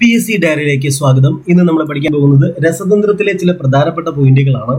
P S C ഡയറിയിലേക്ക് സ്വാഗതം. ഇന്ന് നമ്മൾ പഠിക്കാൻ പോകുന്നത് രസതന്ത്രത്തിലെ ചില പ്രധാനപ്പെട്ട പോയിന്റുകളാണ്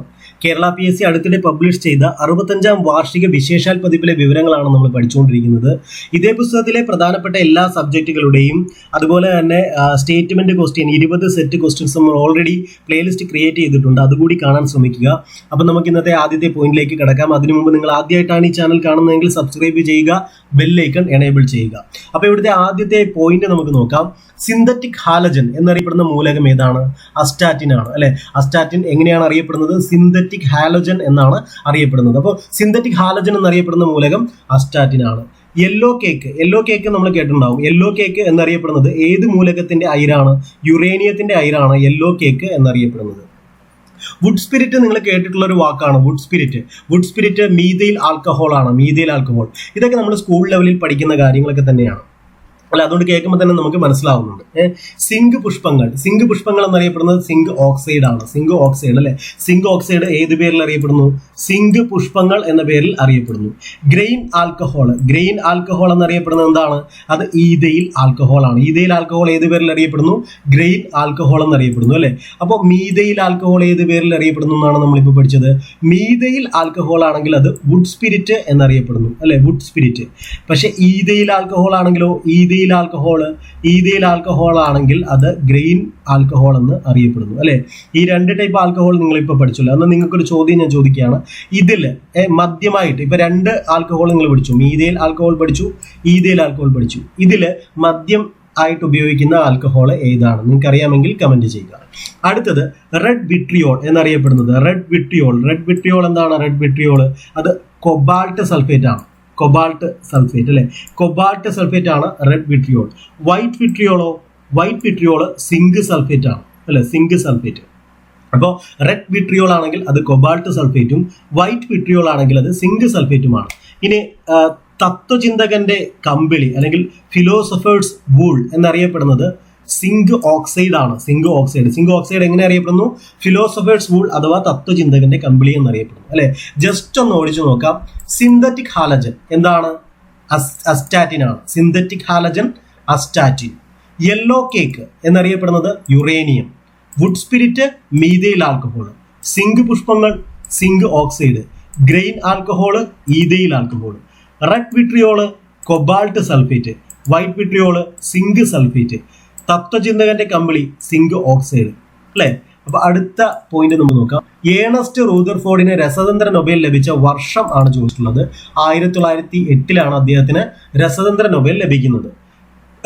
കേരള പി എസ് സി അടുത്തിടെ പബ്ലിഷ് ചെയ്ത അറുപത്തഞ്ചാം വാർഷിക വിശേഷാൽ പതിപ്പിലെ വിവരങ്ങളാണ് നമ്മൾ പഠിച്ചുകൊണ്ടിരിക്കുന്നത്. ഇതേ പുസ്തകത്തിലെ പ്രധാനപ്പെട്ട എല്ലാ സബ്ജക്റ്റുകളുടെയും അതുപോലെ തന്നെ സ്റ്റേറ്റ്മെന്റ് ക്വസ്റ്റ്യൻ ഇരുപത് സെറ്റ് ക്വസ്റ്റ്യൻസ് നമ്മൾ ഓൾറെഡി പ്ലേലിസ്റ്റ് ക്രിയേറ്റ് ചെയ്തിട്ടുണ്ട്. അതുകൂടി കാണാൻ ശ്രമിക്കുക. അപ്പം നമുക്ക് ഇന്നത്തെ ആദ്യത്തെ പോയിന്റിലേക്ക് കിടക്കാം. അതിനു മുമ്പ് നിങ്ങൾ ആദ്യമായിട്ടാണ് ഈ ചാനൽ കാണുന്നതെങ്കിൽ സബ്സ്ക്രൈബ് ചെയ്യുക ബെല്ലൈക്കൺ എനേബിൾ ചെയ്യുക. അപ്പോൾ ഇവിടുത്തെ ആദ്യത്തെ പോയിന്റ് നമുക്ക് നോക്കാം. സിന്തറ്റിക് ഹാലജൻ എന്നറിയപ്പെടുന്ന മൂലകം ഏതാണ്? അസ്റ്റാറ്റിൻ ആണ് അല്ലെ? അസ്റ്റാറ്റിൻ എങ്ങനെയാണ് അറിയപ്പെടുന്നത്? സിന്തറ്റിക് ഹാലോജൻ എന്നാണ് അറിയപ്പെടുന്നത്. അപ്പോൾ സിന്തറ്റിക് ഹാലജൻ എന്നറിയപ്പെടുന്ന മൂലകം അസ്റ്റാറ്റിൻ ആണ്. യെല്ലോ കേക്ക് യെല്ലോ കേക്ക് നമ്മൾ കേട്ടിട്ടുണ്ടാവും. യെല്ലോ കേക്ക് എന്നറിയപ്പെടുന്നത് ഏത് മൂലകത്തിന്റെ അയിരാണ്? യുറേനിയത്തിന്റെ അയിരാണ് യെല്ലോ കേക്ക് എന്നറിയപ്പെടുന്നത്. വുഡ് സ്പിരിറ്റ് നിങ്ങൾ കേട്ടിട്ടുള്ള ഒരു വാക്കാണ് wood spirit wood spirit methyl alcohol ആണ് മീതയിൽ ആൽക്കഹോൾ ഇതൊക്കെ നമ്മൾ സ്കൂൾ ലെവലിൽ പഠിക്കുന്ന കാര്യങ്ങളൊക്കെ തന്നെയാണ്. അല്ല? അതുകൊണ്ട് കേൾക്കുമ്പോൾ തന്നെ നമുക്ക് മനസ്സിലാവുന്നുണ്ട്. സിങ്ക് പുഷ്പങ്ങൾ. സിങ്ക് പുഷ്പങ്ങൾ എന്നറിയപ്പെടുന്നത് സിങ്ക് ഓക്സൈഡ് ആണ്. സിങ്ക് ഓക്സൈഡ് അല്ലെ? സിങ്ക് ഓക്സൈഡ് ഏത് പേരിൽ അറിയപ്പെടുന്നു? സിങ്ക് പുഷ്പങ്ങൾ എന്ന പേരിൽ അറിയപ്പെടുന്നു. Grain alcohol. ഗ്രെയിൻ ആൽക്കഹോൾ എന്നറിയപ്പെടുന്നത് എന്താണ്? അത് ഈതയിൽ ആൽക്കഹോൾ ആണ്. ഈതയിൽ ആൽക്കഹോൾ ഏത് പേരിൽ അറിയപ്പെടുന്നു? ഗ്രെയിൻ ആൽക്കഹോൾ എന്നറിയപ്പെടുന്നു അല്ലെ? അപ്പോൾ മീതയിൽ ആൽക്കഹോൾ ഏത് പേരിൽ അറിയപ്പെടുന്നു എന്നാണ് നമ്മളിപ്പോൾ പഠിച്ചത്? മീതയിൽ ആൽക്കഹോൾ ആണെങ്കിൽ അത് വുഡ് സ്പിരിറ്റ് എന്നറിയപ്പെടുന്നു അല്ലെ? Wood spirit. പക്ഷേ ഈതയിൽ ആൽക്കഹോൾ ആണെങ്കിലോ? ഈതയിൽ ആൽക്കഹോൾ ഈഥീൽ ആൽക്കഹോൾ ആണെങ്കിൽ അത് ഗ്രെയിൻ ആൽക്കഹോൾ എന്ന് അറിയപ്പെടുന്നു അല്ലേ? ഈ രണ്ട് ടൈപ്പ് ആൽക്കഹോൾ നിങ്ങളിപ്പോൾ പഠിച്ചല്ലോ. എന്നാൽ നിങ്ങൾക്കൊരു ചോദ്യം ഞാൻ ചോദിക്കുകയാണ്. ഇതിൽ മദ്യമായിട്ട് ഇപ്പോൾ രണ്ട് ആൽക്കഹോൾ നിങ്ങൾ പഠിച്ചു. മീതയിൽ ആൽക്കഹോൾ പഠിച്ചു ഈതയിൽ ആൽക്കഹോൾ പഠിച്ചു. ഇതിൽ മദ്യം ആയിട്ട് ഉപയോഗിക്കുന്ന ആൽക്കഹോൾ ഏതാണ്? നിങ്ങൾക്ക് അറിയാമെങ്കിൽ കമന്റ് ചെയ്യുക. അടുത്തത് റെഡ് വിട്രിയോൾ എന്നറിയപ്പെടുന്നത്. റെഡ് വിട്രിയോൾ റെഡ് വിട്രിയോൾ എന്താണ്? റെഡ് വിട്രിയോൾ അത് കൊബാൾട്ട് സൾഫേറ്റ് ആണ്. കൊബാൾട്ട് സൾഫേറ്റ് അല്ലെ? കൊബാൾട്ട് സൾഫേറ്റ് ആണ് റെഡ് വിട്രിയോൾ വൈറ്റ് വിട്രിയോളോ വൈറ്റ് വിട്രിയോൾ സിങ്ക് സൾഫേറ്റ് ആണ് അല്ലെ? സിങ്ക് സൾഫേറ്റ് അപ്പോൾ റെഡ് വിട്രിയോൾ ആണെങ്കിൽ അത് കൊബാൾട്ട് സൾഫേറ്റും വൈറ്റ് വിട്രിയോൾ ആണെങ്കിൽ അത് സിങ്ക് സൾഫേറ്റുമാണ് ഇനി തത്വചിന്തകന്റെ കമ്പിളി അല്ലെങ്കിൽ ഫിലോസഫേഴ്സ് വൂൾ എന്നറിയപ്പെടുന്നത് സിങ്ക് ഓക്സൈഡ് ആണ് സിങ്ക് ഓക്സൈഡ്. സിങ്ക് ഓക്സൈഡ് എങ്ങനെ അറിയപ്പെടുന്നു? ഫിലോസഫേഴ്സ് വൂൾ അഥവാ തത്വചിന്തകന്റെ കമ്പിളി എന്നറിയപ്പെടുന്നു അല്ലെ? ജസ്റ്റ് ഒന്ന് ഓടിച്ചു നോക്കാം. സിന്തറ്റിക് ഹാലജൻ എന്താണ്? അസ്റ്റാറ്റിൻ ആണ്. Synthetic halogen astatine. Yellow cake എന്നറിയപ്പെടുന്നത് uranium wood spirit methyl alcohol zinc പുഷ്പങ്ങൾ zinc oxide grain alcohol ethyl alcohol red vitriol cobalt sulphate white vitriol zinc sulphate തത്വചിന്തകന്റെ കമ്പിളി സിങ്ക് ഓക്സൈഡ് അല്ലേ? അപ്പൊ അടുത്ത പോയിന്റ് നമ്മൾ നോക്കാം. ഏണസ്റ്റ് റൂദർഫോർഡിന് രസതന്ത്ര നൊബേൽ ലഭിച്ച വർഷം ആണ് ചോദിച്ചിട്ടുള്ളത്. ആയിരത്തി തൊള്ളായിരത്തി എട്ടിലാണ് അദ്ദേഹത്തിന് രസതന്ത്ര നൊബേൽ ലഭിക്കുന്നത്.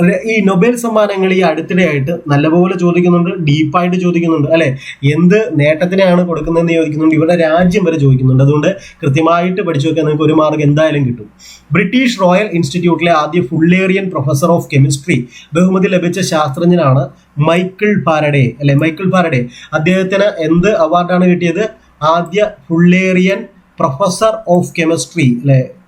ഈ നൊബേൽ സമ്മാനങ്ങൾ ഈ അടുത്തിടെയായിട്ട് നല്ലപോലെ ചോദിക്കുന്നുണ്ട് ഡീപ്പായിട്ട് ചോദിക്കുന്നുണ്ട് അല്ലെ? എന്ത് നേട്ടത്തിനാണ് കൊടുക്കുന്നതെന്ന് ചോദിക്കുന്നുണ്ട് ഇവരുടെ രാജ്യം വരെ ചോദിക്കുന്നുണ്ട്. അതുകൊണ്ട് കൃത്യമായിട്ട് പഠിച്ചു വെക്കാൻ നിങ്ങൾക്ക് ഒരു മാർക്ക് എന്തായാലും കിട്ടും. ബ്രിട്ടീഷ് റോയൽ ഇൻസ്റ്റിറ്റ്യൂട്ടിലെ ആദ്യ ഫുള്ളേറിയൻ പ്രൊഫസർ ഓഫ് കെമിസ്ട്രി ബഹുമതി ലഭിച്ച ശാസ്ത്രജ്ഞനാണ് മൈക്കിൾ ഫാരഡേ അല്ലെ? Michael Faraday. അദ്ദേഹത്തിന് എന്ത് അവാർഡാണ് കിട്ടിയത്? ആദ്യ ഫുള്ളേറിയൻ പ്രൊഫസർ ഓഫ് കെമിസ്ട്രി അല്ലെ?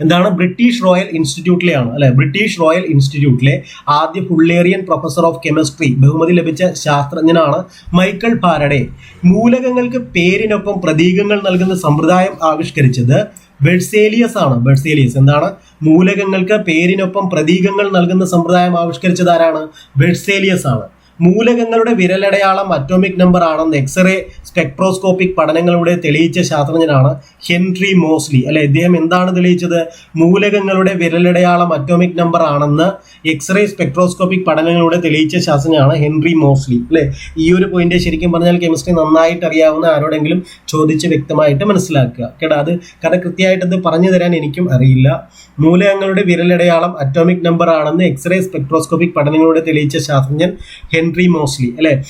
എന്താണ് ബ്രിട്ടീഷ് റോയൽ ഇൻസ്റ്റിറ്റ്യൂട്ടിലെയാണ് അല്ലെ? ബ്രിട്ടീഷ് റോയൽ ഇൻസ്റ്റിറ്റ്യൂട്ടിലെ ആദ്യ ഫുള്ളേറിയൻ പ്രൊഫസർ ഓഫ് കെമിസ്ട്രി ബഹുമതി ലഭിച്ച ശാസ്ത്രജ്ഞനാണ് മൈക്കിൾ ഫാരഡേ മൂലകങ്ങൾക്ക് പേരിനൊപ്പം പ്രതീകങ്ങൾ നൽകുന്ന സമ്പ്രദായം ആവിഷ്കരിച്ചത് ബെഡ്സേലിയസ് ആണ്. ബെഡ്സേലിയസ് എന്താണ്? മൂലകങ്ങൾക്ക് പേരിനൊപ്പം പ്രതീകങ്ങൾ നൽകുന്ന സമ്പ്രദായം ആവിഷ്കരിച്ചത് ആരാണ്? ബെഡ്സേലിയസ് ആണ്. മൂലകങ്ങളുടെ വിരലടയാളം അറ്റോമിക് നമ്പർ ആണെന്ന് എക്സ്റേ സ്പെക്ട്രോസ്കോപ്പിക് പഠനങ്ങളിലൂടെ തെളിയിച്ച ശാസ്ത്രജ്ഞനാണ് ഹെൻറി മോസ്ലി. അല്ലെ ഇദ്ദേഹം എന്താണ് തെളിയിച്ചത്? മൂലകങ്ങളുടെ വിരലടയാളം അറ്റോമിക് നമ്പർ ആണെന്ന് എക്സ്റേ സ്പെക്ട്രോസ്കോപ്പിക് പഠനങ്ങളിലൂടെ തെളിയിച്ച ശാസ്ത്രജ്ഞനാണ് ഹെൻറി മോസ്ലി. അല്ലെ ഈ ഒരു പോയിന്റ് ശരിക്കും പറഞ്ഞാൽ കെമിസ്ട്രി നന്നായിട്ട് അറിയാവുന്ന ആരോടെങ്കിലും ചോദിച്ച് വ്യക്തമായിട്ട് മനസ്സിലാക്കുക. കേട്ടോ അത് കാരണം കൃത്യമായിട്ട് അത് പറഞ്ഞു തരാൻ എനിക്കും അറിയില്ല. മൂലകങ്ങളുടെ വിരലടയാളം അറ്റോമിക് നമ്പർ ആണെന്ന് എക്സ്റേ സ്പെക്ട്രോസ്കോപ്പിക് പഠനങ്ങളിലൂടെ തെളിയിച്ച ശാസ്ത്രജ്ഞൻ ഹെൻറി മോസ്ലി അല്ലെ?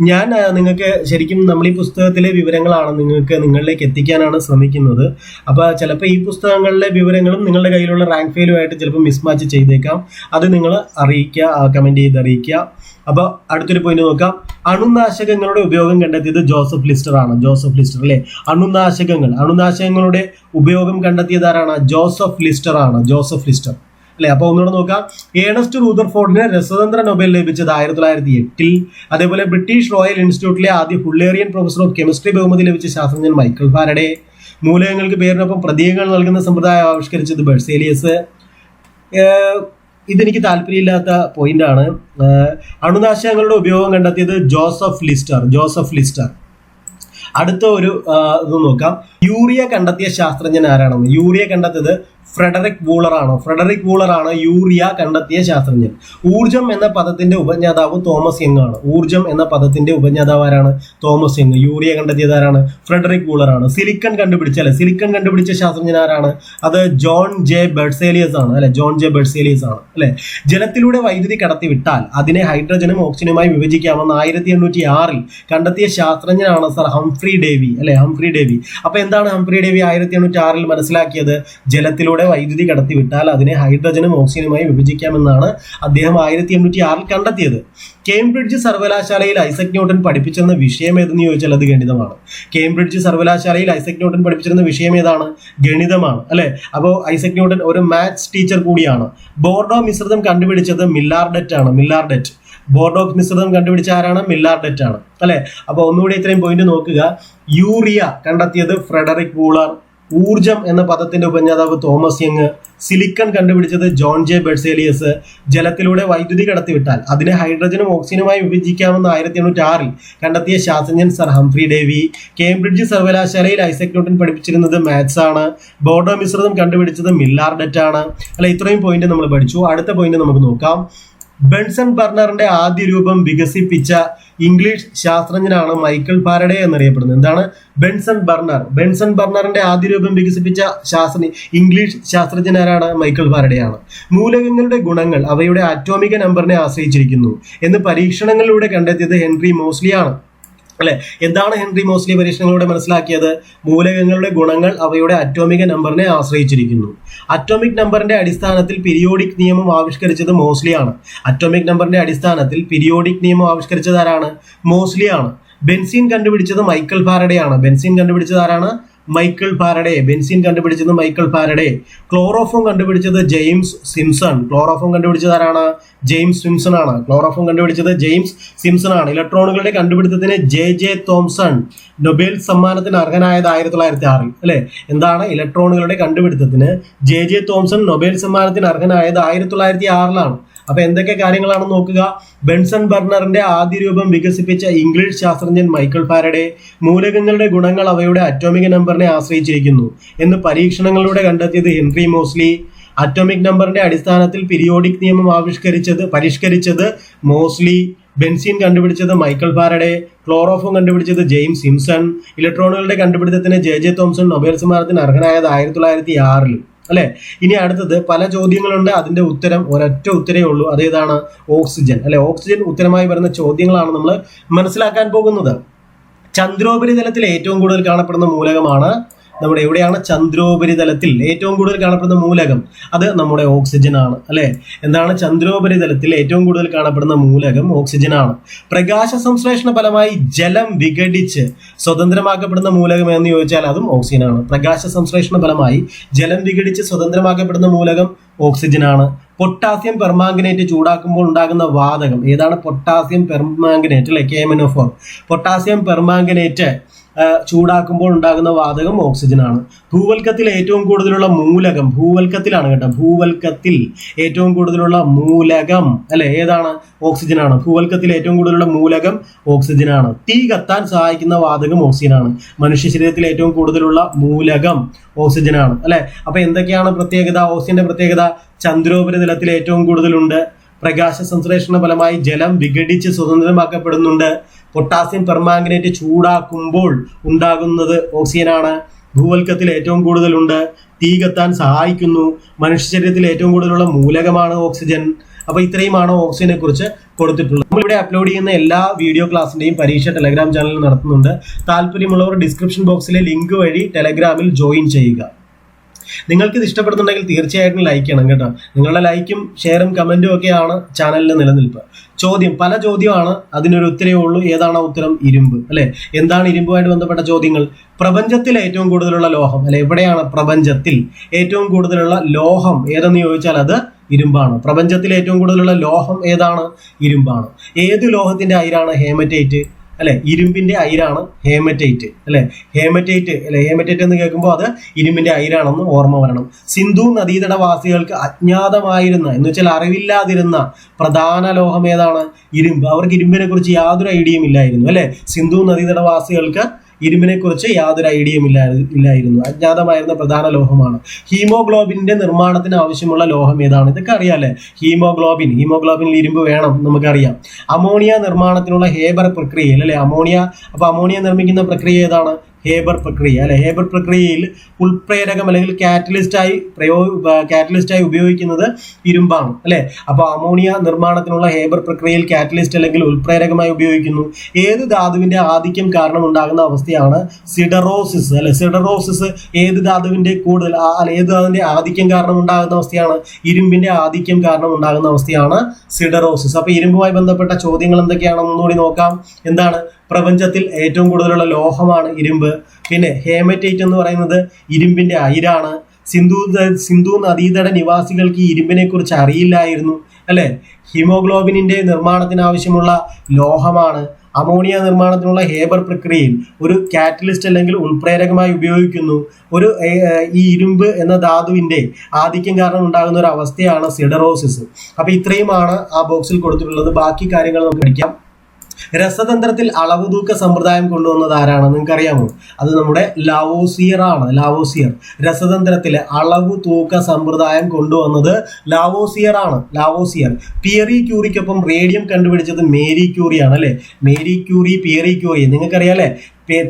ഞാൻ നിങ്ങൾക്ക് ശരിക്കും നമ്മൾ ഈ പുസ്തകത്തിലെ വിവരങ്ങളാണ് നിങ്ങൾക്ക് നിങ്ങളിലേക്ക് എത്തിക്കാനാണ് ശ്രമിക്കുന്നത്. അപ്പോൾ ചിലപ്പോൾ ഈ പുസ്തകങ്ങളിലെ വിവരങ്ങളും നിങ്ങളുടെ കയ്യിലുള്ള റാങ്ക് ഫെയിലുമായിട്ട് ചിലപ്പോൾ മിസ്മാച്ച് ചെയ്തേക്കാം. അത് നിങ്ങൾ അറിയിക്കുക കമന്റ് ചെയ്ത് അറിയിക്കുക. അപ്പോൾ അടുത്തൊരു പോയിന്റ് നോക്കാം. അണുനാശകങ്ങളുടെ ഉപയോഗം കണ്ടെത്തിയത് ജോസഫ് ലിസ്റ്റർ ആണ്. ജോസഫ് ലിസ്റ്റർ അല്ലേ? അണുനാശകങ്ങൾ. അണുനാശകങ്ങളുടെ ഉപയോഗം കണ്ടെത്തിയത് ആരാണ്? ജോസഫ് ലിസ്റ്റർ ആണ്. Joseph Lister. അല്ലെ? അപ്പൊ ഒന്നുകൂടെ നോക്കാം. ഏണസ്റ്റ് റൂദർഫോർഡിന് രസതന്ത്ര നൊബേൽ ലഭിച്ചത് ആയിരത്തി തൊള്ളായിരത്തി എട്ടിൽ അതേപോലെ ബ്രിട്ടീഷ് റോയൽ ഇൻസ്റ്റിറ്റ്യൂട്ടിലെ ആദ്യ ഫുള്ളേറിയൻ പ്രൊഫസർ ഓഫ് കെമിസ്ട്രി ബഹുമതി ലഭിച്ച ശാസ്ത്രജ്ഞൻ മൈക്കിൾ ഫാരഡെ മൂലകങ്ങൾക്ക് പേരിനൊപ്പം പ്രതീകങ്ങൾ നൽകുന്ന സമ്പ്രദായം ആവിഷ്കരിച്ചത് ബെർസേലിയസ് ഇതെനിക്ക് താല്പര്യമില്ലാത്ത പോയിന്റ് ആണ്. അണുനാശകങ്ങളുടെ ഉപയോഗം കണ്ടെത്തിയത് ജോസഫ് ലിസ്റ്റർ ജോസഫ് ലിസ്റ്റർ അടുത്ത ഒരു ഇത് നോക്കാം. യൂറിയ കണ്ടെത്തിയ ശാസ്ത്രജ്ഞൻ ആരാണെന്ന്? യൂറിയ കണ്ടെത്തിയത് ഫ്രെഡറിക് വൂളറാണ്? ഫ്രെഡറിക് വൂളറാണ് യൂറിയ കണ്ടെത്തിയ ശാസ്ത്രജ്ഞൻ. ഊർജം എന്ന പദത്തിന്റെ ഉപജ്ഞാതാവ് തോമസ് യങ് ആണ്. ഊർജം എന്ന പദത്തിന്റെ ഉപജ്ഞാതാവ് ആരാണ്? തോമസ് യങ് യൂറിയ കണ്ടെത്തിയത് ആരാണ്? ഫ്രെഡറിക് വൂളറാണ്. സിലിക്കൺ കണ്ടുപിടിച്ച അല്ലെ? സിലിക്കൺ കണ്ടുപിടിച്ച ശാസ്ത്രജ്ഞൻ ആരാണ്? അത് ജോൺ ജെ ബെഡ്സേലിയസ് ആണ് അല്ലെ? ജോൺ ജെ ബെഡ്സേലിയസ് ആണ് അല്ലെ? ജലത്തിലൂടെ വൈദ്യുതി കടത്തി വിട്ടാൽ അതിനെ ഹൈഡ്രജനും ഓക്സിജനുമായി വിഭജിക്കാമെന്ന് ആയിരത്തി എണ്ണൂറ്റി ആറിൽ കണ്ടെത്തിയ ശാസ്ത്രജ്ഞനാണ് സർ ഹംഫ്രി ഡേവി അല്ലെ? Humphry Davy. അപ്പൊ എന്താണ് ഹംഫ്രി ഡേവി ആയിരത്തി എണ്ണൂറ്റി ആറിൽ മനസ്സിലാക്കിയത്? ജലത്തിലൂടെ വൈദ്യുതി കടത്തി വിട്ടാൽ അതിനെ ഹൈഡ്രജനും ഓക്സിജനുമായി വിഭജിക്കാമെന്നാണ് അദ്ദേഹം ആയിരത്തി എണ്ണൂറ്റി ആറിൽ കണ്ടെത്തിയത്. കേംബ്രിഡ്ജ് സർവകലാശാലയിൽ ഐസക് ന്യൂട്ടൺ പഠിപ്പിച്ചിരുന്ന വിഷയം ഏതെന്ന് ചോദിച്ചാൽ അത് ഗണിതമാണ്. കേംബ്രിഡ്ജ് സർവകലാശാലയിൽ ഐസക് ന്യൂട്ടൺ പഠിപ്പിച്ചിരുന്ന വിഷയം ഏതാണ്? ഗണിതമാണ് അല്ലെ? അപ്പോൾ ഐസക് ന്യൂട്ടൺ ഒരു മാത്സ് ടീച്ചർ കൂടിയാണ്. ബോർഡോ മിശ്രിതം കണ്ടുപിടിച്ചത് മില്ലാർഡറ്റ് ആണ് മില്ലാർഡറ്റ് ബോർഡോ മിശ്രിതം കണ്ടുപിടിച്ച ആരാണ്? മില്ലാർഡറ്റ് ആണ് അല്ലെ? അപ്പോൾ ഒന്നുകൂടി ഇത്രയും പോയിന്റ് നോക്കുക. യൂറിയ കണ്ടെത്തിയത് ഫ്രെഡറിക് വൂളർ. ഊർജം എന്ന പദത്തിന്റെ ഉപജ്ഞാതാവ് തോമസ് യങ് സിലിക്കൺ കണ്ടുപിടിച്ചത് ജോൺ ജെ ബെഡ്സേലിയസ് ജലത്തിലൂടെ വൈദ്യുതി കടത്തിവിട്ടാൽ. അതിനെ ഹൈഡ്രജനും ഓക്സിജനുമായി വിഭജിക്കാമെന്ന് ആയിരത്തി എണ്ണൂറ്റി ആറിൽ കണ്ടെത്തിയ ശാസ്ത്രജ്ഞൻ സർ ഹംഫ്രി ഡേവി. കേംബ്രിഡ്ജ് സർവകലാശാലയിൽ ഐസക് ന്യൂട്ടൺ പഠിപ്പിച്ചിരുന്നത് മാത്സ് ആണ്. ബോർഡോ മിശ്രിതം കണ്ടുപിടിച്ചത് മില്ലാർഡറ്റ് ആണ് അല്ല ഇത്രയും പോയിന്റ് നമ്മൾ പഠിച്ചു. അടുത്ത പോയിന്റ് നമുക്ക് നോക്കാം. ബെൻസൺ ബർണറിന്റെ ആദ്യ രൂപം വികസിപ്പിച്ച ഇംഗ്ലീഷ് ശാസ്ത്രജ്ഞനാണ് മൈക്കിൾ പാരഡേ എന്നറിയപ്പെടുന്നത്. എന്താണ്? Benson burner. ബെൻസൺ ബർണറിന്റെ ആദ്യ രൂപം വികസിപ്പിച്ച ശാസ്ത്ര ഇംഗ്ലീഷ് ശാസ്ത്രജ്ഞനാരാണ് മൈക്കിൾ പാരഡേ ആണ് മൂലകങ്ങളുടെ ഗുണങ്ങൾ അവയുടെ അറ്റോമിക നമ്പറിനെ ആശ്രയിച്ചിരിക്കുന്നു എന്ന് പരീക്ഷണങ്ങളിലൂടെ കണ്ടെത്തിയത് ഹെൻറി മോസ്ലിയാണ്. അല്ലെ? എന്താണ് ഹെൻറി മോസ്ലി പരീക്ഷണങ്ങളിലൂടെ മനസ്സിലാക്കിയത്? മൂലകങ്ങളുടെ ഗുണങ്ങൾ അവയുടെ അറ്റോമിക നമ്പറിനെ ആശ്രയിച്ചിരിക്കുന്നു. അറ്റോമിക് നമ്പറിന്റെ അടിസ്ഥാനത്തിൽ പിരിയോഡിക് നിയമം ആവിഷ്കരിച്ചത് മോസ്ലിയാണ്. അറ്റോമിക് നമ്പറിന്റെ അടിസ്ഥാനത്തിൽ പിരിയോഡിക് നിയമം ആവിഷ്കരിച്ചത് ആരാണ്? മോസ്ലിയാണ്. ബെൻസീൻ കണ്ടുപിടിച്ചത് മൈക്കൽ ഫാരഡേ ആണ് ബെൻസീൻ കണ്ടുപിടിച്ചത് ആരാണ്? Michael Faraday. ബെൻസിൻ കണ്ടുപിടിച്ചത് മൈക്കിൾ ഫാരഡേ. ക്ലോറോഫോം കണ്ടുപിടിച്ചത് ജെയിംസ് സിംസൺ. ക്ലോറോഫോം കണ്ടുപിടിച്ചത് ആരാണ്? ജെയിംസ് സിംസൺ ആണ്. ക്ലോറോഫോം കണ്ടുപിടിച്ചത് ജെയിംസ് സിംസൺ ആണ്. ഇലക്ട്രോണുകളുടെ കണ്ടുപിടുത്തത്തിന് ജെ ജെ തോംസൺ നൊബേൽ സമ്മാനത്തിന് അർഹനായത് ആയിരത്തി തൊള്ളായിരത്തി ആറിൽ അല്ലെ? എന്താണ് ഇലക്ട്രോണുകളുടെ കണ്ടുപിടുത്തത്തിന് ജെ ജെ തോംസൺ നൊബേൽ സമ്മാനത്തിന് അർഹനായത് ആയിരത്തി തൊള്ളായിരത്തി ആറിലാണ് അപ്പൊ എന്തൊക്കെ കാര്യങ്ങളാണ് നോക്കുക? ബെൻസൺ ബർണറിന്റെ ആദ്യ രൂപം വികസിപ്പിച്ച ഇംഗ്ലീഷ് ശാസ്ത്രജ്ഞൻ മൈക്കിൾ ഫാരഡെ മൂലകങ്ങളുടെ ഗുണങ്ങൾ അവയുടെ അറ്റോമിക് നമ്പറിനെ ആശ്രയിച്ചിരിക്കുന്നു. എന്ന് പരീക്ഷണങ്ങളിലൂടെ കണ്ടെത്തിയത് ഹെൻറി മോസ്ലി. അറ്റോമിക് നമ്പറിന്റെ അടിസ്ഥാനത്തിൽ പിരിയോഡിക് നിയമം ആവിഷ്കരിച്ചത് പരിഷ്കരിച്ചത് മോസ്ലി. ബെൻസീൻ കണ്ടുപിടിച്ചത് മൈക്കിൾ ഫാരഡെ. ക്ലോറോഫോം കണ്ടുപിടിച്ചത് ജെയിംസ് സിംസൺ. ഇലക്ട്രോണുകളുടെ കണ്ടുപിടുത്തത്തിന് ജെ ജെ തോംസൺ നൊബേൽ സമ്മാനത്തിന് അർഹനായത് ആയിരത്തി തൊള്ളായിരത്തി ആറിൽ അല്ലെ? ഇനി അടുത്തത് പല ചോദ്യങ്ങളുണ്ട്. അതിന്റെ ഉത്തരം ഒരൊറ്റ ഉത്തരേ ഉള്ളൂ. അതേതാണ് ഓക്സിജൻ. അല്ലെ? ഓക്സിജൻ ഉത്തരമായി വരുന്ന ചോദ്യങ്ങളാണ് നമ്മൾ മനസ്സിലാക്കാൻ പോകുന്നത്. ചന്ദ്രോപരിതലത്തിൽ ഏറ്റവും കൂടുതൽ കാണപ്പെടുന്ന മൂലകമാണ് നമ്മുടെ എവിടെയാണ്? ചന്ദ്രോപരിതലത്തിൽ ഏറ്റവും കൂടുതൽ കാണപ്പെടുന്ന മൂലകം അത് നമ്മുടെ ഓക്സിജൻ ആണ് അല്ലെ? എന്താണ് ചന്ദ്രോപരിതലത്തിൽ ഏറ്റവും കൂടുതൽ കാണപ്പെടുന്ന മൂലകം? ഓക്സിജൻ ആണ്. പ്രകാശ സംശ്ലേഷണ ഫലമായി ജലം വിഘടിച്ച് സ്വതന്ത്രമാക്കപ്പെടുന്ന മൂലകം എന്ന് ചോദിച്ചാൽ അതും ഓക്സിജൻ ആണ്. പ്രകാശ സംശ്ലേഷണ ഫലമായി ജലം വിഘടിച്ച് സ്വതന്ത്രമാക്കപ്പെടുന്ന മൂലകം ഓക്സിജൻ ആണ്. പൊട്ടാസ്യം പെർമാങ്കനേറ്റ് ചൂടാക്കുമ്പോൾ ഉണ്ടാകുന്ന വാതകം. ഏതാണ്? പൊട്ടാസ്യം പെർമാങ്കനേറ്റ് അല്ലെ? K M N four potassium permanganate ആ, ചൂടാക്കുമ്പോൾ ഉണ്ടാകുന്ന വാതകം ഓക്സിജൻ ആണ് ഭൂവൽക്കത്തിൽ ഏറ്റവും കൂടുതലുള്ള മൂലകം ഭൂവൽക്കത്തിലാണ് കേട്ടോ. ഭൂവൽക്കത്തിൽ ഏറ്റവും കൂടുതലുള്ള മൂലകം അല്ലെ? ഏതാണ്? ഓക്സിജൻ ആണ് ഭൂവൽക്കത്തിൽ ഏറ്റവും കൂടുതലുള്ള മൂലകം ഓക്സിജൻ ആണ് തീ കത്താൻ സഹായിക്കുന്ന വാതകം ഓക്സിജൻ ആണ് മനുഷ്യ ശരീരത്തിൽ ഏറ്റവും കൂടുതലുള്ള മൂലകം ഓക്സിജൻ ആണ് അല്ലെ? അപ്പൊ എന്തൊക്കെയാണ് പ്രത്യേകത? ഓക്സിജന്റെ പ്രത്യേകത? ചന്ദ്രോപരിതലത്തിൽ ഏറ്റവും കൂടുതലുണ്ട്. പ്രകാശ സംശ്ലേഷണ ഫലമായി ജലം വിഘടിച്ച് സ്വതന്ത്രമാക്കപ്പെടുന്നുണ്ട്. പൊട്ടാസ്യം പെർമാംഗനേറ്റ് ചൂടാക്കുമ്പോൾ ഉണ്ടാകുന്നത് ഓക്സിജനാണ്. ഭൂവൽക്കത്തിൽ ഏറ്റവും കൂടുതലുണ്ട്. തീ കത്താൻ സഹായിക്കുന്നു. മനുഷ്യ ശരീരത്തിൽ ഏറ്റവും കൂടുതലുള്ള മൂലകമാണ് ഓക്സിജൻ. അപ്പോൾ ഇത്രയുമാണ് ഓക്സിജനെ കുറിച്ച് കൊടുത്തിട്ടുള്ളത്. നമ്മളിവിടെ അപ്ലോഡ് ചെയ്യുന്ന എല്ലാ വീഡിയോ ക്ലാസ്സിന്റെയും പരീക്ഷ ടെലഗ്രാം ചാനലിൽ നടത്തുന്നുണ്ട്. താല്പര്യമുള്ളവർ ഡിസ്ക്രിപ്ഷൻ ബോക്സിലെ ലിങ്ക് വഴി ടെലഗ്രാമിൽ ജോയിൻ ചെയ്യുക. നിങ്ങൾക്ക് ഇത് ഇഷ്ടപ്പെടുന്നുണ്ടെങ്കിൽ തീർച്ചയായിട്ടും ലൈക്ക് ചെയ്യണം കേട്ടോ. നിങ്ങളുടെ ലൈക്കും ഷെയറും കമന്റും ഒക്കെയാണ് ചാനലിന്റെ നിലനിൽപ്പ്. ചോദ്യം പല ചോദ്യമാണ് അതിനൊരു ഉത്തരവേ ഉള്ളൂ. ഏതാണ് ഉത്തരം? ഇരുമ്പ് അല്ലെ? എന്താണ് ഇരുമ്പുമായിട്ട് ബന്ധപ്പെട്ട ചോദ്യങ്ങൾ? പ്രപഞ്ചത്തിൽ ഏറ്റവും കൂടുതലുള്ള ലോഹം അല്ലെ? എവിടെയാണ് പ്രപഞ്ചത്തിൽ ഏറ്റവും കൂടുതലുള്ള ലോഹം ഏതെന്ന് ചോദിച്ചാൽ അത് ഇരുമ്പാണ്. പ്രപഞ്ചത്തിൽ ഏറ്റവും കൂടുതലുള്ള ലോഹം ഏതാണ്? ഇരുമ്പാണ്. ഏത് ലോഹത്തിന്റെ അയിരാണ് ഹേമറ്റൈറ്റ്? അല്ലെ? ഇരുമ്പിന്റെ അയിരാണ് ഹേമറ്റൈറ്റ്. അല്ലെ? ഹേമറ്റൈറ്റ് അല്ലെ? ഹേമറ്റൈറ്റ് എന്ന് കേൾക്കുമ്പോൾ അത് ഇരുമ്പിന്റെ അയിരാണെന്ന് ഓർമ്മ വരണം. സിന്ധു നദീതടവാസികൾക്ക് അജ്ഞാതമായിരുന്ന എന്ന് വെച്ചാൽ അറിവില്ലാതിരുന്ന പ്രധാന ലോഹം ഏതാണ്? ഇരുമ്പ്. അവർക്ക് ഇരുമ്പിനെ കുറിച്ച് യാതൊരു ഐഡിയയും ഇല്ലായിരുന്നു അല്ലെ? സിന്ധു നദീതടവാസികൾക്ക് ഇരുമ്പിനെ കുറിച്ച് യാതൊരു ഐഡിയയും ഇല്ലായിരുന്നു ഇല്ലായിരുന്നു. അജ്ഞാതമായിരുന്ന പ്രധാന ലോഹമാണ്. ഹീമോഗ്ലോബിന്റെ നിർമ്മാണത്തിന് ആവശ്യമുള്ള ലോഹം ഏതാണ്? ഇതൊക്കെ അറിയാലേ ഹീമോഗ്ലോബിൻ. ഹീമോഗ്ലോബിനിൽ ഇരുമ്പ് വേണം നമുക്കറിയാം. അമോണിയ നിർമ്മാണത്തിനുള്ള ഹേബർ പ്രക്രിയയിൽ അല്ലെ? അമോണിയ അപ്പൊ അമോണിയ നിർമ്മിക്കുന്ന പ്രക്രിയ ഏതാണ്? ഹേബർ പ്രക്രിയ അല്ലെ? ഹേബർ പ്രക്രിയയിൽ ഉൾപ്രേരകം അല്ലെങ്കിൽ കാറ്റലിസ്റ്റായി പ്രയോ കാറ്റലിസ്റ്റായി ഉപയോഗിക്കുന്നത് ഇരുമ്പാണ് അല്ലെ? അപ്പോൾ അമോണിയ നിർമ്മാണത്തിനുള്ള ഹേബർ പ്രക്രിയയിൽ കാറ്റലിസ്റ്റ് അല്ലെങ്കിൽ ഉൾപ്രേരകമായി ഉപയോഗിക്കുന്നു. ഏത് ധാതുവിന്റെ ആധിക്യം കാരണം ഉണ്ടാകുന്ന അവസ്ഥയാണ് സിഡറോസിസ് അല്ലെ? സിഡറോസിസ് ഏത് ധാതുവിന്റെ കൂടുതൽ അല്ലെ ഏത് ധാതുവിന്റെ ആധിക്യം കാരണം ഉണ്ടാകുന്ന അവസ്ഥയാണ്? ഇരുമ്പിന്റെ ആധിക്യം കാരണം ഉണ്ടാകുന്ന അവസ്ഥയാണ് സിഡറോസിസ് അപ്പോൾ ഇരുമ്പുമായി ബന്ധപ്പെട്ട ചോദ്യങ്ങൾ എന്തൊക്കെയാണെന്ന് ഒന്നുകൂടി നോക്കാം. എന്താണ്? പ്രപഞ്ചത്തിൽ ഏറ്റവും കൂടുതലുള്ള ലോഹമാണ് ഇരുമ്പ്. പിന്നെ ഹേമറ്റൈറ്റ് എന്ന് പറയുന്നത് ഇരുമ്പിന്റെ അയിരാണ്. സിന്ധു സിന്ധു നദീതട നിവാസികൾക്ക് ഇരുമ്പിനെ കുറിച്ച് അറിയില്ലായിരുന്നു അല്ലെ? ഹിമോഗ്ലോബിനിന്റെ നിർമ്മാണത്തിന് ആവശ്യമുള്ള ലോഹമാണ്. അമോണിയ നിർമ്മാണത്തിനുള്ള ഹേബർ പ്രക്രിയയിൽ ഒരു കാറ്റലിസ്റ്റ് അല്ലെങ്കിൽ ഉൾപ്രേരകമായി ഉപയോഗിക്കുന്നു. ഒരു ഈ ഇരുമ്പ് എന്ന ധാതുവിന്റെ ആധിക്യം കാരണം ഉണ്ടാകുന്ന ഒരു അവസ്ഥയാണ് സിഡറോസിസ്. അപ്പൊ ഇത്രയുമാണ് ആ ബോക്സിൽ കൊടുത്തിട്ടുള്ളത്. ബാക്കി കാര്യങ്ങൾ നമുക്ക് പഠിക്കാം. രസതന്ത്രത്തിൽ അളവ് തൂക്ക സമ്പ്രദായം കൊണ്ടുവന്നത് ആരാണ്? നിങ്ങൾക്ക് അറിയാമോ അത് നമ്മുടെ ലാവോസിയർ ആണ് ലാവോസിയർ. രസതന്ത്രത്തിലെ അളവ് തൂക്ക സമ്പ്രദായം കൊണ്ടുവന്നത് ലാവോസിയർ ആണ് ലാവോസിയർ. പിയറി ക്യൂറിക്കൊപ്പം റേഡിയം കണ്ടുപിടിച്ചത് മേരി ക്യൂറിയാണ് അല്ലേ? Marie Curie Pierre Curie. നിങ്ങൾക്കറിയാം അല്ലെ?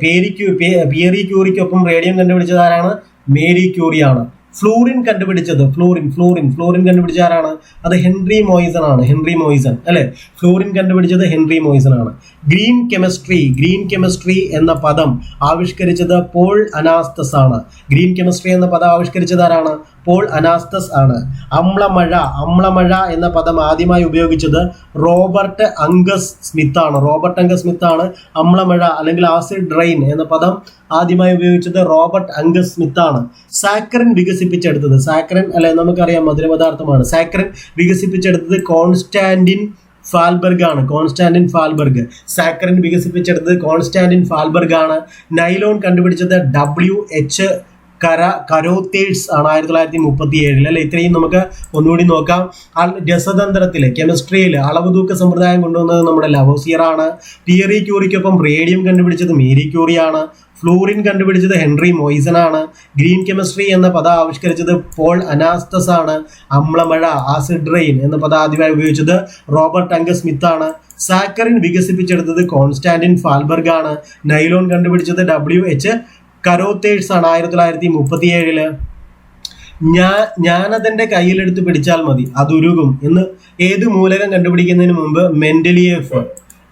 പേരി ക്യൂ പിയറി ക്യൂറിക്കൊപ്പം റേഡിയം കണ്ടുപിടിച്ചത് ആരാണ്? മേരി ക്യൂറിയാണ്. ഫ്ലൂറിൻ കണ്ടുപിടിച്ചത്. Fluorine fluorine. ഫ്ലൂറിൻ കണ്ടുപിടിച്ച ആരാണ്? അത് ഹെൻറി മോയിസൺ ആണ്. Henri Moissan. അല്ലെ? ഫ്ലൂറിൻ കണ്ടുപിടിച്ചത് ഹെൻറി മോയിസൺ ആണ്. ഗ്രീൻ കെമിസ്ട്രി ഗ്രീൻ കെമിസ്ട്രി എന്ന പദം ആവിഷ്കരിച്ചത് പോൾ അനാസ്തസ് ആണ്. ഗ്രീൻ കെമിസ്ട്രി എന്ന പദം ആവിഷ്കരിച്ചത് ആരാണ്? പോൾ അനാസ്തസ് ആണ്. അമ്ലമഴ അമ്ലമഴ എന്ന പദം ആദ്യമായി ഉപയോഗിച്ചത് റോബർട്ട് അംഗസ് സ്മിത്ത് ആണ്. റോബർട്ട് അംഗസ് സ്മിത്ത് ആണ്. അമ്ലമഴ അല്ലെങ്കിൽ ആസിഡ് റെയിൻ എന്ന പദം ആദ്യമായി ഉപയോഗിച്ചത് റോബർട്ട് അംഗസ് സ്മിത്ത് ആണ്. സാക്രൻ വികസിപ്പിച്ചെടുത്തത് സാക്രൻ അല്ലെ നമുക്കറിയാം മധുരപദാർത്ഥമാണ്. സാക്രൻ വികസിപ്പിച്ചെടുത്തത് കോൺസ്റ്റാന്റിൻ ഫാൽബർഗ് ആണ് കോൺസ്റ്റാന്റിൻ ഫാൽബർഗ്. സാക്രൻ വികസിപ്പിച്ചെടുത്തത് കോൺസ്റ്റാന്റിൻ ഫാൽബർഗ് ആണ് നൈലോൺ കണ്ടുപിടിച്ചത് ഡബ്ല്യു എച്ച് കര കരോത്തേഴ്സ് ആണ് ആയിരത്തി തൊള്ളായിരത്തി മുപ്പത്തി ഏഴിൽ അല്ലെ ഇത്രയും നമുക്ക് ഒന്നുകൂടി നോക്കാം. രസതന്ത്രത്തിലെ കെമിസ്ട്രിയിൽ അളവ് തൂക്ക സമ്പ്രദായം കൊണ്ടുവന്നത് നമ്മുടെ ലവോസിയർ ആണ് പിയറി ക്യൂറിക്കൊപ്പം റേഡിയം കണ്ടുപിടിച്ചത് മേരി ക്യൂറി ആണ് ഫ്ലൂറിൻ കണ്ടുപിടിച്ചത് ഹെൻറി മൊയ്സൺ ആണ് ഗ്രീൻ കെമിസ്ട്രി എന്ന പദം ആവിഷ്കരിച്ചത് പോൾ അനാസ്തസ് ആണ് അമ്ലമഴ ആസിഡ് റെയിൻ എന്ന പദം ആദ്യമായി ഉപയോഗിച്ചത് റോബർട്ട് അംഗ സ്മിത്ത് ആണ് സാക്കറിൻ വികസിപ്പിച്ചെടുത്തത് കോൺസ്റ്റാന്റിൻ ഫാൽബർഗ് ആണ് നൈലോൺ കണ്ടുപിടിച്ചത് ഡബ്ല്യു എച്ച് കരോത്തേഴ്സ് ആണ് ആയിരത്തി തൊള്ളായിരത്തി മുപ്പത്തി ഏഴിൽ ഞാൻ ഞാനതെന്റെ കയ്യിലെടുത്ത് പിടിച്ചാൽ മതി അതുരുകും എന്ന്. ഏത് മൂലകം കണ്ടുപിടിക്കുന്നതിന് മുമ്പ് മെന്റലിയേഫ്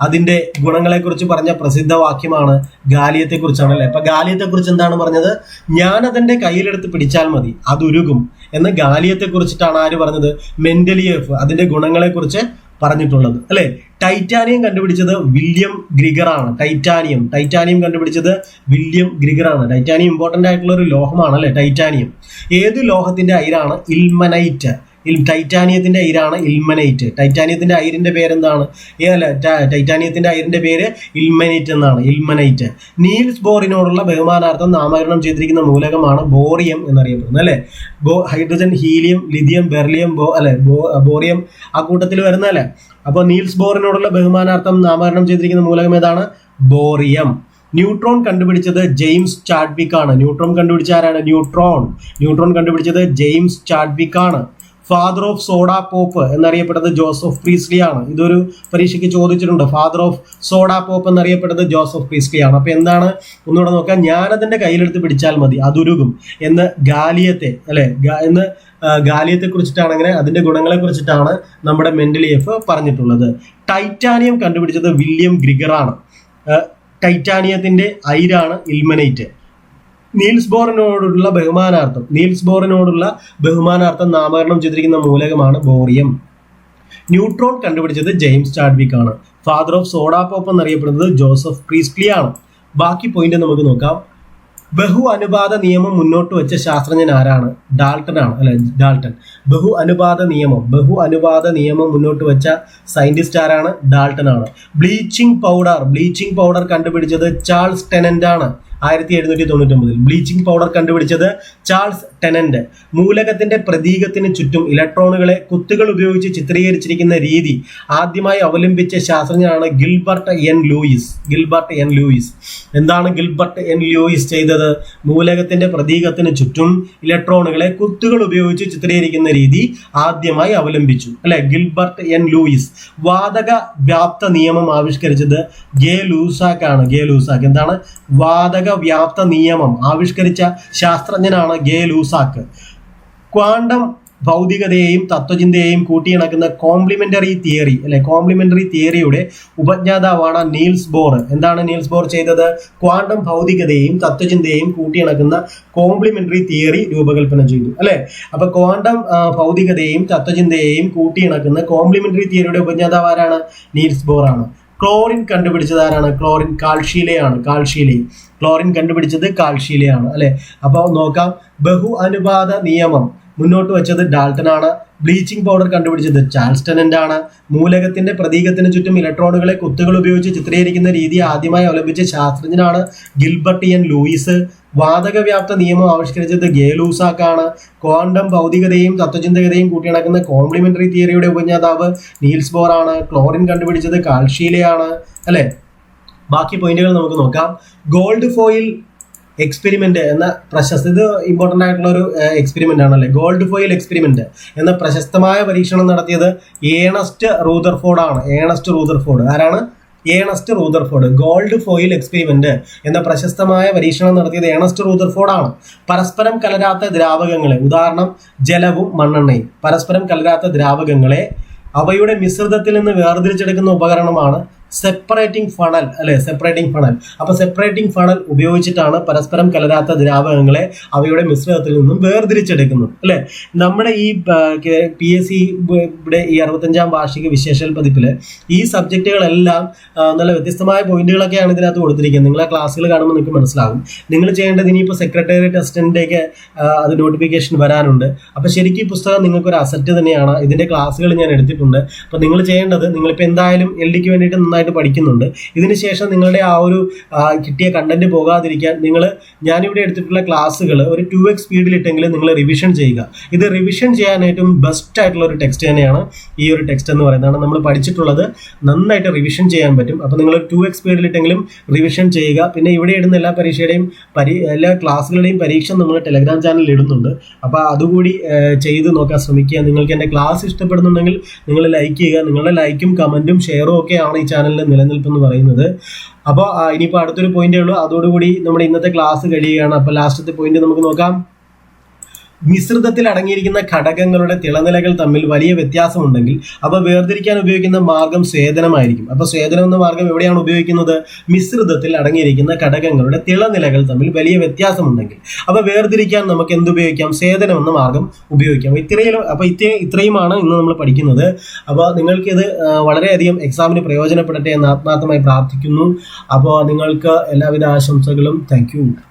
അതിന്റെ ഗുണങ്ങളെക്കുറിച്ച് പറഞ്ഞ പ്രസിദ്ധ വാക്യമാണ് ഗാലിയത്തെ കുറിച്ചാണ് അല്ലെ അപ്പൊ ഗാലിയത്തെ കുറിച്ച് എന്താണ് പറഞ്ഞത്? ഞാൻ അതിന്റെ കയ്യിലെടുത്ത് പിടിച്ചാൽ മതി അത് ഉരുകും എന്ന് ഗാലിയത്തെ കുറിച്ചിട്ടാണ് ആര് പറഞ്ഞത്? മെന്റലിയേഫ് അതിന്റെ ഗുണങ്ങളെക്കുറിച്ച് പറഞ്ഞിട്ടുള്ളത്. അല്ലെ? ടൈറ്റാനിയം കണ്ടുപിടിച്ചത് വില്യം ഗ്രിഗർ ആണ് ടൈറ്റാനിയം. ടൈറ്റാനിയം കണ്ടുപിടിച്ചത് വില്യം ഗ്രിഗർ ആണ് ടൈറ്റാനിയം ഇമ്പോർട്ടന്റ് ആയിട്ടുള്ള ഒരു ലോഹമാണ് അല്ലെ ടൈറ്റാനിയം. ഏത് ലോഹത്തിന്റെ അയിരാണ്? ഇൽമനൈറ്റ്. ടൈറ്റാനിയത്തിന്റെ അയിരാണ് ഇൽമനൈറ്റ്. ടൈറ്റാനിയത്തിന്റെ അയിരിന്റെ പേരെന്താണ്? ഏതല്ല ടൈറ്റാനിയത്തിന്റെ അയിരിന്റെ പേര് ഇൽമനൈറ്റ് എന്നാണ് ഇൽമനൈറ്റ്. നീൽസ് ബോറിനോടുള്ള ബഹുമാനാർത്ഥം നാമകരണം ചെയ്തിരിക്കുന്ന മൂലകമാണ് ബോറിയം എന്നറിയപ്പെടുന്നത് അല്ലേ? ബോ ഹൈഡ്രജൻ ഹീലിയം ലിഥിയം ബെർലിയം ബോ അല്ലെ ബോ ബോറിയം ആ കൂട്ടത്തിൽ വരുന്നതല്ലേ അപ്പോൾ നീൽസ് ബോറിനോടുള്ള ബഹുമാനാർത്ഥം നാമകരണം ചെയ്തിരിക്കുന്ന മൂലകം ഏതാണ്? ബോറിയം. ന്യൂട്രോൺ കണ്ടുപിടിച്ചത് ജെയിംസ് ചാഡ്വിക് ആണ് ന്യൂട്രോൺ കണ്ടുപിടിച്ച ആരാണ്? ന്യൂട്രോൺ. ന്യൂട്രോൺ കണ്ടുപിടിച്ചത് ജെയിംസ് ചാഡ്വിക് ആണ് ഫാദർ ഓഫ് സോഡ പോപ്പ് എന്നറിയപ്പെടുന്നത് ജോസഫ് പ്രീസ്ലി ആണ്. ഇതൊരു പരീക്ഷയ്ക്ക് ചോദിച്ചിട്ടുണ്ട്. ഫാദർ ഓഫ് സോഡ പോപ്പ് എന്നറിയപ്പെടുന്നത് ജോസഫ് പ്രീസ്ലി ആണ്. അപ്പൊ എന്താണ്? ഒന്നുകൂടെ നോക്കാം. ഞാനതിന്റെ കയ്യിലെടുത്ത് പിടിച്ചാൽ മതി. അതുരുകും. എന്ന് ഗാലിയത്തെ അല്ലെ? എന്ന് ഗാലിയത്തെ കുറിച്ചിട്ടാണ് അങ്ങനെ അതിന്റെ ഗുണങ്ങളെ കുറിച്ചിട്ടാണ് നമ്മുടെ മെന്റലിയഫ് പറഞ്ഞിട്ടുള്ളത്. ടൈറ്റാനിയം കണ്ടുപിടിച്ചത് വില്യം ആ, ടൈറ്റാനിയത്തിന്റെ ഐരാണ് ഇൽമനൈറ്റ് നീൽസ് ബോറിനോടുള്ള ബഹുമാനാർത്ഥം. നീൽസ് ബോറിനോടുള്ള ബഹുമാനാർത്ഥം നാമകരണം ചെയ്തിരിക്കുന്ന മൂലകമാണ് ബോറിയം. ന്യൂട്രോൺ കണ്ടുപിടിച്ചത് ജെയിംസ് ചാഡ്വിക് ആണ് ഫാദർ ഓഫ് സോഡാ പോപ്പ് എന്നറിയപ്പെടുന്നത് ജോസഫ് പ്രീസ്ലി ആണ് ബാക്കി പോയിന്റ് നമുക്ക് നോക്കാം. ബഹു അനുപാത നിയമം മുന്നോട്ട് വെച്ച ശാസ്ത്രജ്ഞൻ ആരാണ്? ഡാൾട്ടൺ ആണ്. അല്ലെ ഡാൾട്ടൺ ബഹു അനുപാത നിയമം ബഹു അനുപാത നിയമം മുന്നോട്ട് വെച്ച സയന്റിസ്റ്റ് ആരാണ്? ഡാൾട്ടൺ ആണ്. ബ്ലീച്ചിങ് പൗഡർ ബ്ലീച്ചിങ് പൗഡർ കണ്ടുപിടിച്ചത് ചാൾസ് ടെനന്റ് ആണ്. ആയിരത്തി എഴുന്നൂറ്റി തൊണ്ണൂറ്റൊമ്പതിൽ ബ്ലീച്ചിങ് പൗഡർ കണ്ടുപിടിച്ചത് ചാൾസ് ടെനന്റ്. മൂലകത്തിന്റെ പ്രതീകത്തിന് ചുറ്റും ഇലക്ട്രോണുകളെ കുത്തുകൾ ഉപയോഗിച്ച് ചിത്രീകരിച്ചിരിക്കുന്ന രീതി ആദ്യമായി അവലംബിച്ച ശാസ്ത്രജ്ഞനാണ് Gilbert N Lewis. Gilbert N Lewis. എന്താണ് ഗിൽബർട്ട് എൻ ലൂയിസ് ചെയ്തത്? മൂലകത്തിന്റെ പ്രതീകത്തിന് ചുറ്റും ഇലക്ട്രോണുകളെ കുത്തുകൾ ഉപയോഗിച്ച് ചിത്രീകരിക്കുന്ന രീതി ആദ്യമായി അവലംബിച്ചു. അല്ലെ? Gilbert N Lewis. വാതക വ്യാപ്ത നിയമം ആവിഷ്കരിച്ചത് ഗേ ലൂസാക്കാണ്. ഗേ ലൂസാക്ക്. എന്താണ്? വാതക വ്യാപ്ത നിയമം ആവിഷ്കരിച്ച ശാസ്ത്രജ്ഞനാണ് ഗേ ലൂസാക്ക് ക്വാണ്ടം ഭൗതികതയെയും തത്വചിന്തയെയും കൂട്ടിയിണക്കുന്ന കോംപ്ലിമെന്ററി തിയറി അല്ലെ കോംപ്ലിമെന്ററി തിയറിയുടെ ഉപജ്ഞാതാവാണ് നീൽസ് ബോർ. എന്താണ് നീൽസ് ബോർ ചെയ്തത്? ക്വാണ്ടം ഭൗതികതയെയും തത്വചിന്തയെയും കൂട്ടിയിണക്കുന്ന കോംപ്ലിമെന്ററി തിയറി രൂപകൽപ്പന ചെയ്തു അല്ലെ? അപ്പൊ ക്വാണ്ടം ഭൗതികതയെയും തത്വചിന്തയെയും കൂട്ടിയിണക്കുന്ന കോംപ്ലിമെന്ററി തിയറിയുടെ ഉപജ്ഞാതാവ് ആരാണ്? നീൽസ് ബോർ ആണ്. ക്ലോറിൻ കണ്ടുപിടിച്ചത് ആരാണ്? ക്ലോറിൻ കാൽഷീലയാണ്. കാൽഷീലി. ക്ലോറിൻ കണ്ടുപിടിച്ചത് കാൽഷീലയാണ് അല്ലെ? അപ്പോൾ നോക്കാം. ബഹു അനുപാത നിയമം. മുന്നോട്ട് വെച്ചത് ഡാൾട്ടൺ ആണ് ബ്ലീച്ചിങ് പൗഡർ കണ്ടുപിടിച്ചത് ചാൾസ്റ്റനന്റ് ആണ് മൂലകത്തിന്റെ പ്രതീകത്തിന് ചുറ്റും ഇലക്ട്രോണുകളെ കുത്തുകൾ ഉപയോഗിച്ച് ചിത്രീകരിക്കുന്ന രീതി ആദ്യമായി അവലംബിച്ച ശാസ്ത്രജ്ഞനാണ് ഗിൽബർട്ടിയൻ ലൂയിസ്. വാതക വ്യാപ്ത നിയമം ആവിഷ്കരിച്ചത് ഗേലൂസാക്കാണ്. ക്വാണ്ടം ഭൗതികതയും തത്വചിന്തകതയും കൂട്ടിയിണക്കുന്ന കോംപ്ലിമെന്ററി തിയറിയുടെ ഉപജ്ഞാതാവ് നീൽസ് ബോർ ആണ്. ക്ലോറിൻ കണ്ടുപിടിച്ചത് കാൽഷീലയാണ്. അല്ലേ? ബാക്കി പോയിന്റുകൾ നമുക്ക് നോക്കാം. ഗോൾഡ് ഫോയിൽ എക്സ്പെരിമെന്റ് എന്ന പ്രശസ്ത ഇത് ഇമ്പോർട്ടന്റ് ആയിട്ടുള്ള ഒരു എക്സ്പെരിമെന്റ് ആണല്ലേ? ഗോൾഡ് ഫോയിൽ എക്സ്പെരിമെന്റ് എന്ന പ്രശസ്തമായ പരീക്ഷണം നടത്തിയത് ഏണസ്റ്റ് റൂദർഫോർഡ് ആണ്. ഏണസ്റ്റ് റൂദർഫോർഡ് ആരാണ്? Ernest Rutherford gold foil experiment എന്ന പ്രശസ്തമായ പരീക്ഷണം നടത്തിയത് ഏണസ്റ്റ് റൂദർഫോർഡ് ആണ്. പരസ്പരം കലരാത്ത ദ്രാവകങ്ങളെ ഉദാഹരണം ജലവും മണ്ണെണ്ണയും. പരസ്പരം കലരാത്ത ദ്രാവകങ്ങളെ അവയുടെ മിശ്രിതത്തിൽ നിന്ന് വേർതിരിച്ചെടുക്കുന്ന ഉപകരണമാണ് സെപ്പറേറ്റിംഗ് ഫണൽ അല്ലെ? സെപ്പറേറ്റിംഗ് ഫണൽ അപ്പൊ സെപ്പറേറ്റിംഗ് ഫണൽ ഉപയോഗിച്ചിട്ടാണ് പരസ്പരം കലരാത്ത ദ്രാവകങ്ങളെ അവയുടെ മിശ്രിതത്തിൽ നിന്നും വേർതിരിച്ചെടുക്കുന്നത് അല്ലെ? നമ്മുടെ ഈ പി എസ് സി ഇവിടെ ഈ അറുപത്തഞ്ചാം വാർഷിക വിശേഷൽ പതിപ്പിൽ ഈ സബ്ജക്റ്റുകളെല്ലാം നല്ല വ്യത്യസ്തമായ പോയിന്റുകളൊക്കെയാണ് ഇതിനകത്ത് കൊടുത്തിരിക്കുന്നത്. നിങ്ങളെ ക്ലാസ്സുകൾ കാണുമ്പോൾ നിങ്ങൾക്ക് മനസ്സിലാകും. നിങ്ങൾ ചെയ്യേണ്ടത് ഇനിയിപ്പോൾ സെക്രട്ടേറിയറ്റ് അസിസ്റ്റന്റിലേക്ക് അത് നോട്ടിഫിക്കേഷൻ വരാനുണ്ട്. അപ്പൊ ശരിക്കും ഈ പുസ്തകം നിങ്ങൾക്ക് ഒരു അസറ്റ് തന്നെയാണ്. ഇതിന്റെ ക്ലാസ്സുകൾ ഞാൻ എടുത്തിട്ടുണ്ട്. അപ്പൊ നിങ്ങൾ ചെയ്യേണ്ടത് നിങ്ങളിപ്പോൾ എന്തായാലും എൽ ഡിക്ക് വേണ്ടിയിട്ട് നന്നായിട്ട് പഠിക്കുന്നുണ്ട്. ഇതിനുശേഷം നിങ്ങളുടെ ആ ഒരു കിട്ടിയ കണ്ടന്റ് പോകാതിരിക്കാൻ നിങ്ങൾ ഞാനിവിടെ എടുത്തിട്ടുള്ള ക്ലാസ്സുകൾ ഒരു ടു എക്സ് സ്പീഡിലിട്ടെങ്കിലും നിങ്ങൾ റിവിഷൻ ചെയ്യുക. ഇത് റിവിഷൻ ചെയ്യാൻ ഏറ്റവും ബെസ്റ്റ് ആയിട്ടുള്ള ഒരു ടെക്സ്റ്റ് തന്നെയാണ് ഈ ഒരു ടെക്സ്റ്റ് എന്ന് പറയുന്നത്. നമ്മൾ പഠിച്ചിട്ടുള്ളത് നന്നായിട്ട് റിവിഷൻ ചെയ്യാൻ പറ്റും. അപ്പോൾ നിങ്ങൾ ടു എക്സ് സ്പീഡിലിട്ടെങ്കിലും റിവിഷൻ ചെയ്യുക. പിന്നെ ഇവിടെ ഇടുന്ന എല്ലാ പരീക്ഷയുടെയും പരി എല്ലാ ക്ലാസ്സുകളുടെയും പരീക്ഷ നമ്മൾ ടെലഗ്രാം ചാനലിൽ ഇടുന്നുണ്ട്. അപ്പോൾ അതുകൂടി ചെയ്ത് നോക്കാൻ ശ്രമിക്കുക. നിങ്ങൾക്ക് എന്റെ ക്ലാസ് ഇഷ്ടപ്പെടുന്നുണ്ടെങ്കിൽ നിങ്ങൾ ലൈക്ക് ചെയ്യുക. നിങ്ങളുടെ ലൈക്കും കമന്റും ഷെയറും ഒക്കെയാണ് ഈ ചാനൽ ചാനലിന്റെ നിലനിൽപ്പ് എന്ന് പറയുന്നത് അപ്പോൾ ഇനിയിപ്പോൾ അടുത്തൊരു പോയിന്റേ ഉള്ളൂ. അതോടുകൂടി നമ്മുടെ ഇന്നത്തെ ക്ലാസ് കഴിയുകയാണ്. അപ്പോൾ ലാസ്റ്റത്തെ പോയിന്റ് നമുക്ക് നോക്കാം. മിശ്രിതത്തിൽ അടങ്ങിയിരിക്കുന്ന ഘടകങ്ങളുടെ തിളനിലകൾ തമ്മിൽ വലിയ വ്യത്യാസമുണ്ടെങ്കിൽ അവ വേർതിരിക്കാൻ ഉപയോഗിക്കുന്ന മാർഗം സ്വേദനമായിരിക്കും. അപ്പോൾ സ്വേദനം എന്ന മാർഗം എവിടെയാണ് ഉപയോഗിക്കുന്നത്? മിശ്രിതത്തിൽ അടങ്ങിയിരിക്കുന്ന ഘടകങ്ങളുടെ തിളനിലകൾ തമ്മിൽ വലിയ വ്യത്യാസമുണ്ടെങ്കിൽ അവ വേർതിരിക്കാൻ നമുക്ക് എന്തുപയോഗിക്കാം സ്വേദനം എന്ന മാർഗം ഉപയോഗിക്കാം. ഇത്രയും അപ്പോൾ ഇത്ര ഇത്രയുമാണ് ഇന്ന് നമ്മൾ പഠിക്കുന്നത്. അപ്പോൾ നിങ്ങൾക്ക് ഇത് വളരെയധികം എക്സാമിന് പ്രയോജനപ്പെടട്ടെ എന്ന് ആത്മാർത്ഥമായി പ്രാർത്ഥിക്കുന്നു. അപ്പോൾ നിങ്ങൾക്ക് എല്ലാവിധ ആശംസകളും. താങ്ക്